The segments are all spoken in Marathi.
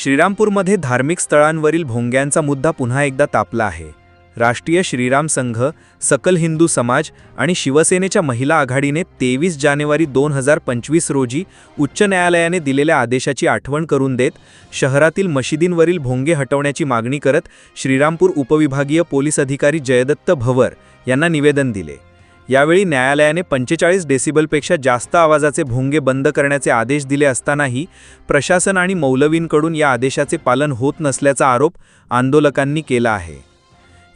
श्रीरामपूरमध्ये धार्मिक स्थळांवरील भोंग्यांचा मुद्दा पुन्हा एकदा तापला आहे. राष्ट्रीय श्रीराम संघ सकल हिंदू समाज आणि शिवसेनेच्या महिला आघाडीने तेवीस जानेवारी दोन हजार पंचवीस रोजी उच्च न्यायालयाने दिलेल्या आदेशाची आठवण करून देत शहरातील मशिदींवरील भोंगे हटवण्याची मागणी करत श्रीरामपूर उपविभागीय पोलीस अधिकारी जयदत्त भवर यांना निवेदन दिले. यावेळी न्यायालयाने पंचेचाळीस डेसिबलपेक्षा जास्त आवाजाचे भोंगे बंद करण्याचे आदेश दिले असतानाही प्रशासन आणि मौलवींकडून या आदेशाचे पालन होत नसल्याचा आरोप आंदोलकांनी केला आहे.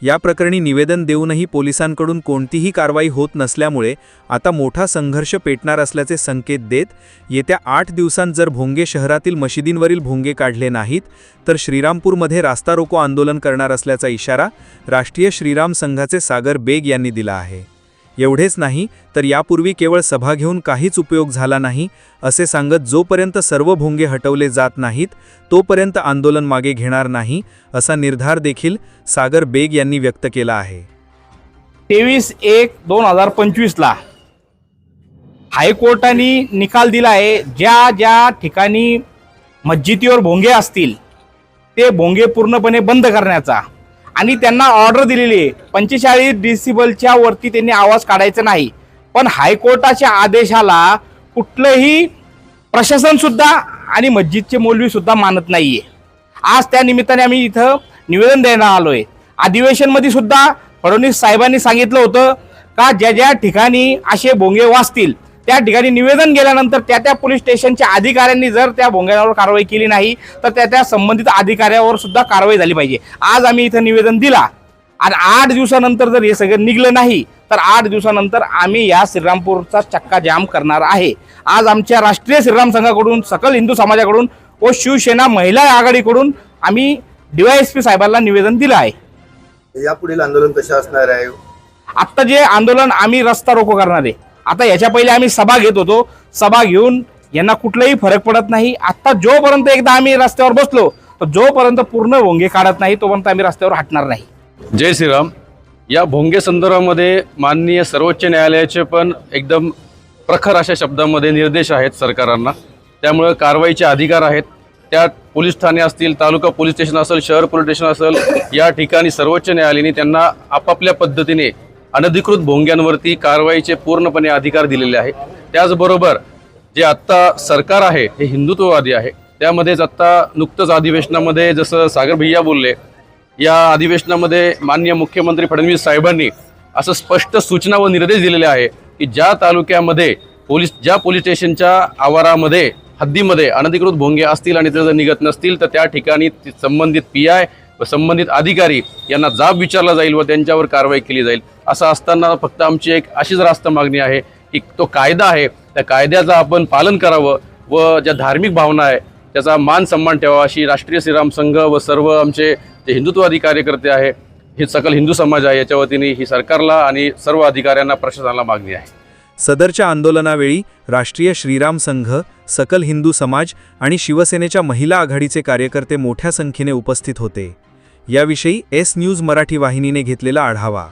या प्रकरणी निवेदन देऊनही पोलिसांकडून कोणतीही कारवाई होत नसल्यामुळे आता मोठा संघर्ष पेटणार असल्याचे संकेत देत येत्या आठ दिवसांत जर भोंगे शहरातील मशिदींवरील भोंगे काढले नाहीत तर श्रीरामपूरमध्ये रास्ता रोको आंदोलन करणार असल्याचा इशारा राष्ट्रीय श्रीराम संघाचे सागर बेग यांनी दिला आहे. एवढेच नाही तर यापूर्वी केवळ सभा घेऊन काहीच उपयोग झाला नाही असे सांगत जोपर्यंत सर्व भोंगे हटवले जात नाहीत तोपर्यंत आंदोलन मागे घेणार नाही असा निर्धार देखील सागर बेग यांनी व्यक्त केला आहे. तेवीस एक दोन हजार पंचवीसला हायकोर्टाने निकाल दिला आहे ज्या ज्या ठिकाणी मस्जिदीवर भोंगे असतील ते भोंगे पूर्णपणे बंद करण्याचा. आणि त्यांना ऑर्डर दिलेली आहे. पंचेचाळीस डिसिबलच्या वरती त्यांनी आवाज काढायचा नाही. पण हायकोर्टाच्या आदेशाला कुठलंही प्रशासन सुद्धा आणि मस्जिदचे मौलवीसुद्धा सुद्धा मानत नाहीये. आज त्या निमित्ताने आम्ही इथं निवेदन द्यायला आलोय. अधिवेशनमध्ये सुद्धा फडणवीस साहेबांनी सांगितलं होतं का ज्या ज्या ठिकाणी असे भोंगे वाचतील त्या ठिकाणी निवेदन गेल्यानंतर त्या त्या पोलीस स्टेशनच्या अधिकाऱ्यांनी जर त्या भोंग्यावर कारवाई केली नाही तर त्या त्या संबंधित अधिकाऱ्यावर सुद्धा कारवाई झाली पाहिजे. आज आम्ही इथं निवेदन दिला आणि आठ दिवसानंतर जर हे सगळं निघलं नाही तर आठ दिवसानंतर आम्ही या श्रीरामपूरचा चक्का जाम करणार आहे. आज आमच्या राष्ट्रीय श्रीराम संघाकडून सकल हिंदू समाजाकडून व शिवसेना महिला आघाडीकडून आम्ही डीवायएसपी साहेबांना निवेदन दिलं आहे. यापुढील आंदोलन कसे असणार आहे? आत्ता जे आंदोलन आम्ही रस्ता रोको करणार आहे. आता याच्या पहिले आम्ही सभा घेत होतो. सभा घेऊन यांना कुठलाही फरक पडत नाही. आत्ता जोपर्यंत एकदा आम्ही रस्त्यावर बसलो तर जोपर्यंत पूर्ण भोंगे काढत नाही तोपर्यंत आम्ही रस्त्यावर हटणार नाही. जय श्रीराम. या भोंगे संदर्भामध्ये माननीय सर्वोच्च न्यायालयाचे पण एकदम प्रखर अशा शब्दामध्ये निर्देश आहेत सरकारांना. त्यामुळं कारवाईचे अधिकार आहेत. त्यात पोलीस ठाणे असतील तालुका पोलीस स्टेशन असेल शहर पोलीस स्टेशन असेल या ठिकाणी सर्वोच्च न्यायालयाने त्यांना आपापल्या पद्धतीने अनधिकृत भोंग्यांवरती कारवाईचे पूर्णपणे अधिकार दिलेले आहे त्याचबरोबर जे आत्ता सरकार आहे हे हिंदुत्ववादी आहे त्यामध्येच आत्ता नुकतंच अधिवेशनामध्ये जसं सागर भैया बोलले या अधिवेशनामध्ये माननीय मुख्यमंत्री फडणवीस साहेबांनी असं स्पष्ट सूचना व निर्देश दिलेले आहे की ज्या तालुक्यामध्ये पोलीस ज्या पोलीस स्टेशनच्या आवारामध्ये हद्दीमध्ये अनधिकृत भोंगे असतील आणि ते जर निघत नसतील तर त्या ठिकाणी संबंधित पी आय व संबंधित अधिकारी यांना जाब विचारला जाईल व त्यांच्यावर कारवाई केली जाईल. असं असताना फक्त आमची एक अशीच रास्त मागणी आहे की तो कायदा आहे त्या कायद्याचं आपण पालन करावं व ज्या धार्मिक भावना आहे त्याचा मान सन्मान ठेवावा अशी राष्ट्रीय श्रीराम संघ व सर्व आमचे जे हिंदुत्ववादी कार्यकर्ते आहे. हे सकल हिंदू समाज आहे याच्या वतीने ही सरकारला आणि सर्व अधिकाऱ्यांना प्रशासनाला मागणी आहे. सदरच्या आंदोलनावेळी राष्ट्रीय श्रीराम संघ सकल हिंदू समाज आणि शिवसेनेच्या महिला आघाडीचे कार्यकर्ते मोठ्या संख्येने उपस्थित होते. याविषयी एस न्यूज मराठी वाहिनीने घेतलेला आढावा.